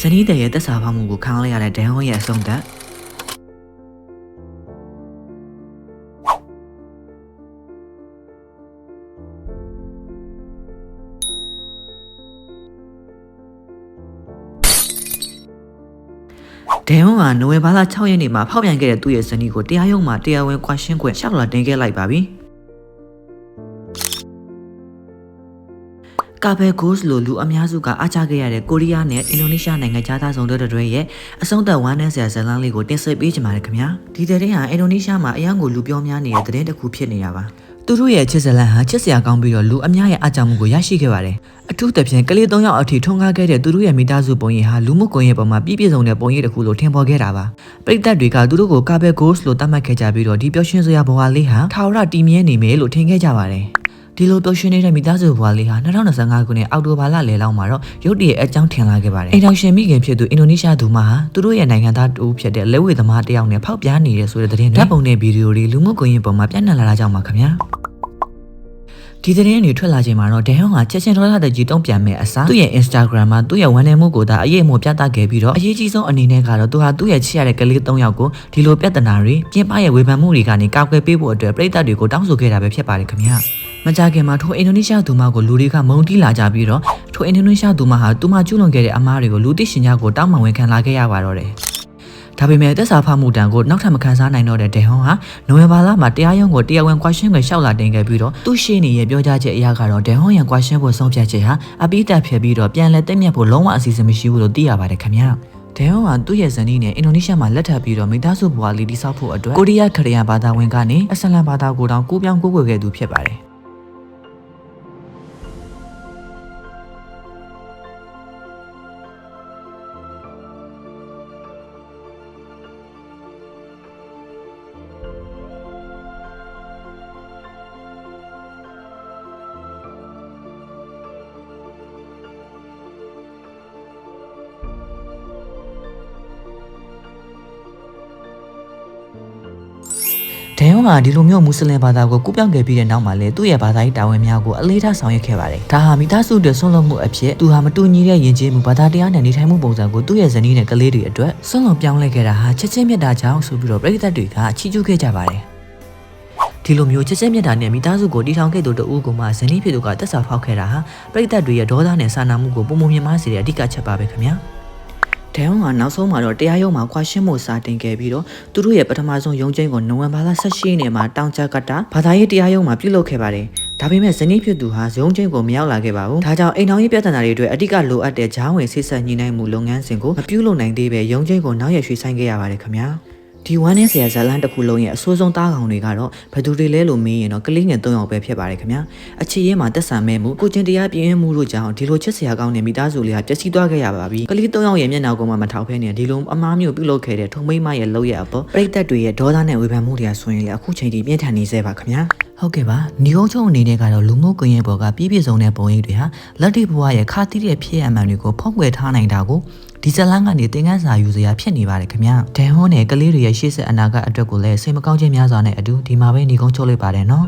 ဇနီးတဲ့ရဲ့တက်စာဖောက်မှုကိုခံလိုက်ရတဲ့ဒန်ဟွန်ရဲ့အဆုံးသက်ဒန်ဟွန်ကနိုဝင်ဘာလ6ရက်နေ့မှာဖောက်ပြန်ခဲ့တဲ့သူ့ရဲ့ဇနီးကိုတရားရုံးမှာတရားဝင်ကွာရှင်းခွင့်ရှောက်လာတင်ခဲ့လိုက်ပါပြီ။ ကာဘယ်ဂိုးစ်လိုလူအများစုကအားချခဲ့ရတဲ့ကိုရီးယားနဲ့အင်ဒိုနီးရှားနိုင်ငံခြားသားဆောင်တဲ့တွေရဲ့အဆုံးသက်ဝမ်းနည်းစရာဇာတ်လမ်းလေးကိုတင်ဆက်ပေးချင်ပါတယ်ခင်ဗျာဒီတဲ့ရင်ဟာအင်ဒိုနီးရှားမှာအရန်ကိုလူပြောများနေတဲ့တဲ့တစ်ခုဖြစ်နေတာပါသူတို့ရဲ့ချစ်ဇလန်ဟာချစ်စရာကောင်းပြီးတော့လူအများရဲ့အားကြောင့်မှုကိုရရှိခဲ့ပါတယ်အထူးသဖြင့်ကလေး၃ယောက်အထိထုံကားခဲ့တဲ့သူတို့ရဲ့မိသားစုပုံရိပ်ဟာလူမှုကွန်ရက်ပေါ်မှာပြည့်ပြည့်စုံတဲ့ပုံရိပ်တစ်ခုလိုထင်ပေါ်ခဲ့တာပါပရိသတ်တွေကသူတို့ကိုကာဘယ်ဂိုးစ်လို့သတ်မှတ်ခဲ့ကြပြီးတော့ဒီပျော်ရွှင်စရာဘဝလေးဟာထာဝရတည်မြဲနေမယ်လို့ထင်ခဲ့ကြပါတယ် ဒီလိုပျော်ရွှင်နေတဲ့မိသားစုဘဝလေးဟာ2025ခုနှစ်အောက်တိုဘာလလယ်လောက်မှာတော့ရုတ်တရက်အကြောင်းထင်လာခဲ့ပါတယ်။အိမ်တော်ရှင်မိခင်ဖြစ်သူအင်ဒိုနီးရှားသူမဟာသူတို့ရဲ့နိုင်ငံသားတူဖြစ်တဲ့လက်ဝဲသမားတစ်ယောက်နဲ့ဖောက်ပြားနေတဲ့ဆိုတဲ့သတင်းတွေဓာတ်ပုံနဲ့ဗီဒီယိုတွေလူမှုကွန်ရက်ပေါ်မှာပြန့်နှံ့လာတာကြောင့်ပါခင်ဗျာ။ဒီသတင်းတွေထွက်လာချိန်မှာတော့ဒန်ဟွန်ကချက်ချင်းထောလာတဲ့ကြီးတုံးပြန်မဲ့အစားသူ့ရဲ့ Instagram မှာသူ့ရဲ့ဝန်ထမ်းမှုကိုသာအရေးအမို့ပြသခဲ့ပြီးတော့အရေးကြီးဆုံးအနေနဲ့ကတော့သူဟာသူ့ရဲ့ချစ်ရတဲ့ကလေး၃ယောက်ကိုဒီလိုပြဿနာတွေပြင်းပရဲ့ဝေဖန်မှုတွေကနေကာကွယ်ပေးဖို့အတွက်ပြည်သက်တွေကိုတောင်းဆိုခဲ့တာပဲဖြစ်ပါတယ်ခင်ဗျာ မကြခင်မှာထိုအင်ဒိုနီးရှားသူမကိုလူတွေကမုံတီးလာကြပြီးတော့ထိုအင်ဒိုနီးရှားသူမဟာသူမကျူးလွန်ခဲ့တဲ့အမားတွေကိုလူသိရှင်ကြားကိုတောင်းပန်ဝင်ခံလာခဲ့ရပါတော့တယ်ဒါပေမဲ့တက်စာဖမှုတန်ကိုနောက်ထပ်မခံစားနိုင်တော့တဲ့ဒေဟွန်ဟာနိုဝင်ဘာလမှာတရားရုံးကိုတရားဝင်ကွာရှင်းခွင့်လျှောက်လာတင်ခဲ့ပြီးတော့သူ့ရှေ့နေရဲ့ပြောကြားချက်အရကတော့ဒေဟွန်ရန်ကွာရှင်းဖို့ဆုံးဖြတ်ချက်ဟာအပိတက်ဖြစ်ပြီးတော့ပြန်လည်တက်မြတ်ဖို့လုံးဝအစီအစဉ်မရှိဘူးလို့သိရပါတယ်ခင်ဗျာဒဲဟွန်ကသူ့ရဲ့ဇနီးနဲ့အင်ဒိုနီးရှားမှာလက်ထပ်ပြီးတော့မိသားစုဘဝလေးတည်ဆောက်ဖို့အတွက်ကိုရီးယားခရီးယားဘာသာဝင်ကနေအစ္စလမ်ဘာသာကိုတောင်ကူးပြောင်းကိုးကွယ်ခဲ့သူဖြစ်ပါတယ် ဒန်ယွန်ကဒီလိုမျိုးမွတ်စလင်ဘာသာကိုကူးပြောင်းခဲ့ပြီးတဲ့နောက်မှာလည်းသူ့ရဲ့ဘာသာရေးတာဝန်များကိုအလေးထားဆောင်ရွက်ခဲ့ပါတယ်။ဒါဟာမိသားစုတွေဆွန့်လွတ်မှုအဖြစ်သူဟာမတူညီတဲ့ယဉ်ကျေးမှုဘာသာတရားနဲ့နေထိုင်မှုပုံစံကိုသူ့ရဲ့ဇနီးနဲ့ကလေးတွေအတွက်ဆွန့်လွတ်ပြောင်းလဲခဲ့တာဟာချက်ချင်းမြတ်တာကြောင့်ဆိုပြီးတော့ပြည်သက်တွေကချီးကျူးခဲ့ကြပါတယ်။ဒီလိုမျိုးချက်ချင်းမြတ်တာနဲ့မိသားစုကိုတီထောင်ခဲ့သူတဦးကမှဇနီးဖြစ်သူကတက်စာဖောက်ခဲ့တာဟာပြည်သက်တွေရဲ့ဒေါသနဲ့စာနာမှုကိုပုံမမြင်မစေတဲ့အဓိကချက်ပါပဲခင်ဗျာ။ ဒဲဝွန်ကနောက်ဆုံးမှာတော့တရားရုံးမှာခွာရှင်းမှုစာတင်ခဲ့ပြီးတော့သူတို့ရဲ့ပထမဆုံးရုံးချင်းကိုနိုဝင်ဘာလ18ရက်နေ့မှာတောင်ချကတာဘာသာရေးတရားရုံးမှာပြုလုပ်ခဲ့ပါတယ်။ဒါပေမဲ့ဇနီးဖြစ်သူဟာရုံးချင်းကိုမရောက်လာခဲ့ပါဘူး။ဒါကြောင့်အိမ်တော်ရေးပြဿနာတွေအတွက်အဓိကလိုအပ်တဲ့ဂျားဝင်ဆိတ်ဆက်ညှိနှိုင်းမှုလုပ်ငန်းစဉ်ကိုမပြုလုပ်နိုင်သေးပဲရုံးချင်းကိုနောက်ရရွှေ့ဆိုင်ခဲ့ရပါတယ်ခင်ဗျာ။ ဒီဝမ်းနဲ့ဆရာဇလန်တစ်ခုလုံးရဲ့အဆိုးဆုံးတားကောင်တွေကတော့ဘယ်သူတွေလဲလို့မေးရင်တော့ကလေးငယ်၃ယောက်ပဲဖြစ်ပါတယ်ခင်ဗျာအခြေရင်းမှာတက်ဆံမဲ့မှုကိုချင်းတရားပြင်းမှုတို့ကြောင့်ဒီလိုချစ်စရာကောင်းတဲ့မိသားစုလေးဟာပျက်စီးသွားခဲ့ရပါပြီကလေး၃ယောက်ရဲ့မျက်နှာကိုမှမထောက်ဖဲနေဒီလိုအမားမျိုးပြုလုပ်ခဲ့တဲ့ထုံမိမရဲ့လောက်ရအပေါ်ပြိသက်တွေရဲ့ဒေါသနဲ့ဝေဖန်မှုတွေကဆိုရင်လေအခုချိန်ထိပြင်းထန်နေစေပါခင်ဗျာ ဟုတ်ကဲ့ပါညီကုန်းချုံအနေနဲ့ကတော့လူမှုကွန်ရက်ပေါ်ကပြည့်ပြည့်စုံတဲ့ပုံရိပ်တွေဟာလက်တိဘဝရဲ့ခါတိတဲ့ဖြစ်အမှန်တွေကိုဖုံးကွယ်ထားနိုင်တာကိုဒီဇလန်ကနေသင်ခန်းစာယူစရာဖြစ်နေပါတယ်ခင်ဗျာဒန်ဟွန်နဲ့ကလေးတွေရဲ့ရှေ့ဆက်အနာဂတ်အတွက်ကိုလည်းစိတ်မကောင်းခြင်းများစွာနဲ့အတူဒီမှာပဲညီကုန်းချုပ်လိုက်ပါတယ်နော်